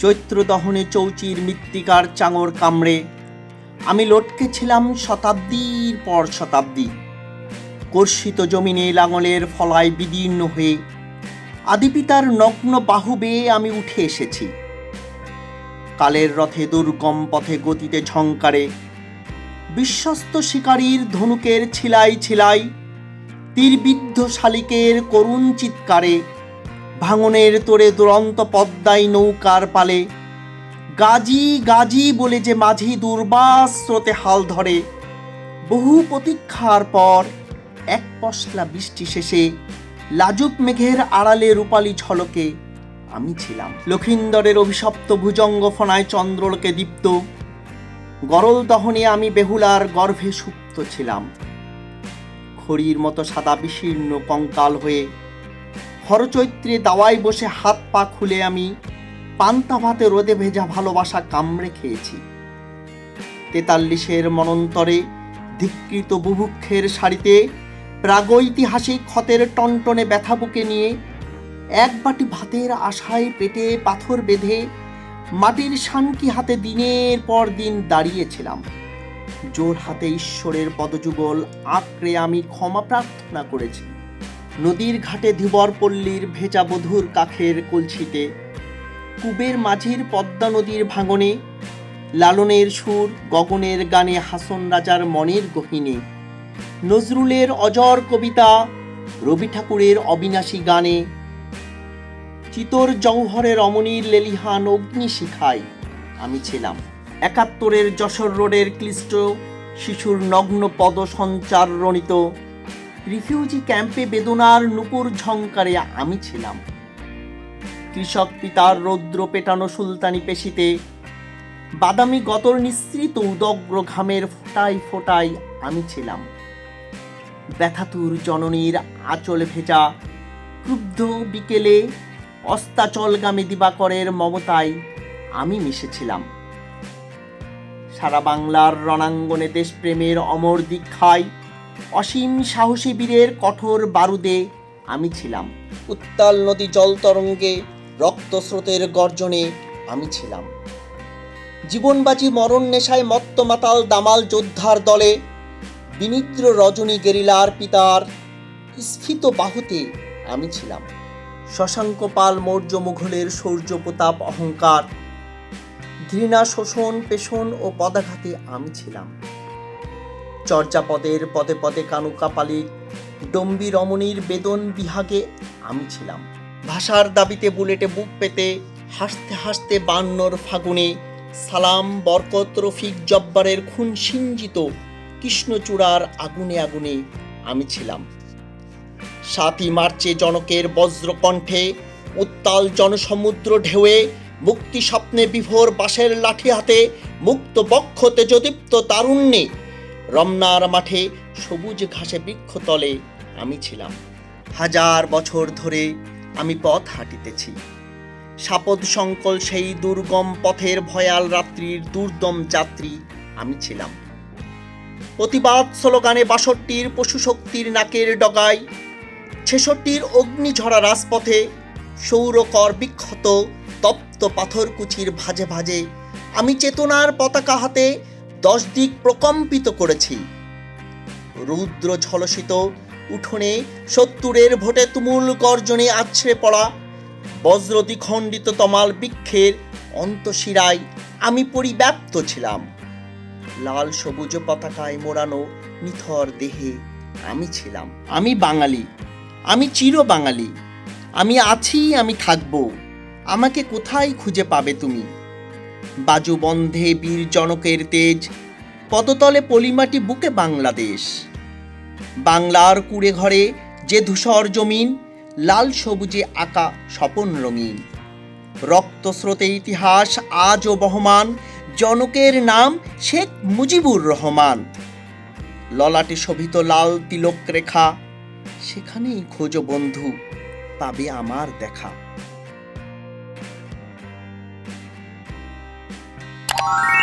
চৈত্র দহনে চৌচির মৃত্তিকার চাঙর কামড়ে। আমি লটকে ছিলাম শতাব্দীর পর শতাব্দী। কর্ষিত জমিনে লাঙলের ফলায় বিদীর্ণ হয়ে আদিপিতার নগ্ন বাহু বেয়ে আমি উঠে এসেছি। কালের রথে দুর্গম পথে গতিতে ঝংকারে বিশ্বস্ত শিকারীর ধনুকের ছিলাই ছিলাই তীরবিদ্ধ শালিকের করুণ চিৎকারে ভাঙনের তোরে দুরন্ত পদ্মায় নৌকার পালে। গাজি গাজি বলে যে মাঝি দুর্বাস স্রোতে হাল ধরে। বহু প্রতীক্ষার পর এক পশলা বৃষ্টি শেষে লাজুক মেঘের আড়ালে রূপালী ঝলকে। আমি ছিলাম লক্ষিন্দরের অভিশপ্ত ভুজঙ্গ ফনায় চন্দ্রলোকে দীপ্ত। গরল দহনে আমি বেহুলার গর্ভে সুপ্ত ছিলাম। খড়ির মতো সাদা বিশীর্ণ কঙ্কাল হয়ে হরচৈত্রে দাওয়ায় বসে হাত পা খুলে আমি পান্তা ভাতে রোদে ভেজা ভালোবাসা কামড়ে খেয়েছি। তেতাল্লিশের মনন্তরে ধিকৃত বুভুক্ষের শাড়িতে প্রাগৈতিহাসিক ক্ষতের টনটনে ব্যথা বুকে নিয়ে এক বাটি ভাতের আশায় পেটে পাথর বেঁধে মাটির শানকি হাতে দিনের পর দিন দাঁড়িয়েছিলাম। জোর হাতে ঈশ্বরের পদযুগল আঁকড়ে আমি ক্ষমা প্রার্থনা করেছি। নদীর ঘাটে ধীবর পল্লীর ভেজা বধুর কাখের কলছিতে কুবের মাঝির পদ্মা নদীর ভাঙনে, লালনের সুর গগনের গানে হাসন রাজার মনের গহিনে, নজরুলের অজর কবিতা, রবি ঠাকুরের অবিনাশী গানে, চিতর জৌহরের অমনির লেলিহান অগ্নি শিখায়, আমি ছিলাম। একাত্তরের যশোর রোডের ক্লিষ্ট, শিশুর নগ্ন পদ সঞ্চার রণিত রিফিউজি ক্যাম্পে বেদনার নুপুর ঝংকারে আমি ছিলাম। কৃষক পিতার রৌদ্র পেটানো সুলতানি পেশিতে বাদামি গতর নিঃসৃত উদগ্র ঘামের ফোটাই ফোটাই আমি ছিলাম। ব্যথাতুর জননীর আঁচল ভেজা ক্রুব্ধ বিকেলে অস্তাচলগামী দিবাকরের মমতায় আমি মিশেছিলাম। সারা বাংলার রণাঙ্গনে দেশপ্রেমের অমর দীক্ষায় অসীম সাহসী বীরের কঠোর বারুদে আমি ছিলাম। উত্তাল নদী জল তরঙ্গে রক্তস্রোতের গর্জনে আমি ছিলাম। জীবনবাজি মরণ নেশায় মত্ত মাতাল দামাল যোদ্ধার দলে, বিনিদ্র রজনী গেরিলার পিতার স্ফীত বাহুতে আমি ছিলাম। শশাঙ্ক পাল মৌর্য মুঘলের শৌর্য প্রতাপ অহংকার, ঘৃণা শোষণ, পেষণ ও পদাঘাতে আমি ছিলাম। চর্যাপদের পদে পদে কানুকা পালিক ডম্বি রমণীর বেদন বিহাগে আমি ছিলাম। ভাষার দাবিতে বুলেটে বুক পেতে হাসতে হাসতে বান্নর ফাগুনে সালাম, বরকত, রফিক জব্বারের খুন সিঞ্জিত কৃষ্ণচূড়ার আগুনে আগুনে আমি ছিলাম। সাতই মার্চে জনকের বজ্রকণ্ঠে উত্তাল জনসমুদ্র ঢেউয়ে মুক্তি স্বপ্নে বিভোর বাঁশের লাঠি হাতে মুক্ত বক্ষ তেজদীপ্ত তারুণ্যে রমনার মাঠে সবুজ ঘাসে বৃক্ষতলে আমি ছিলাম। হাজার বছর ধরে আমি পথ হাঁটিতেছি। সাপদ সংকল সেই দুর্গম পথের ভয়াল রাত্রির দুর্দম যাত্রী আমি ছিলাম। প্রতিবাদ স্লোগানে বাষট্টির পশুশক্তির নাকের ডগায়, ছেষট্টির অগ্নিঝরা রাজপথে সৌরকর বিক্ষত তপ্ত পাথরকুচির ভাজে ভাজে আমি চেতনার পতাকা হাতে দশ দিক প্রকম্পিত করেছি। রুদ্র ছলসিত উঠোনে সত্তরের ভোটে তুমুল গর্জনে আছড়ে পড়া বজ্রতি খণ্ডিত তমাল বৃক্ষের অন্তশিরায় আমি পরিব্যাপ্ত ছিলাম। লাল সবুজ পতাকায় মোড়ানো নিথর দেহে আমি ছিলাম। আমি বাঙালি, আমি চির বাঙালি। আমি আছি, আমি থাকব। আমাকে কোথায় খুঁজে পাবে তুমি? বাজু বন্ধে বীর জনকের তেজ, পদতলে পলিমাটি বুকে বাংলাদেশ। বাংলার কুড়ে ঘরে যে ধূসর জমিন, লাল সবুজে আঁকা স্বপন রঙিন। রক্তস্রোতে ইতিহাস আজও বহমান, জনকের নাম শেখ মুজিবুর রহমান। ললাটে শোভিত লাল তিলক রেখা, সেখানেই খোঁজো বন্ধু, পাবে আমার দেখা। you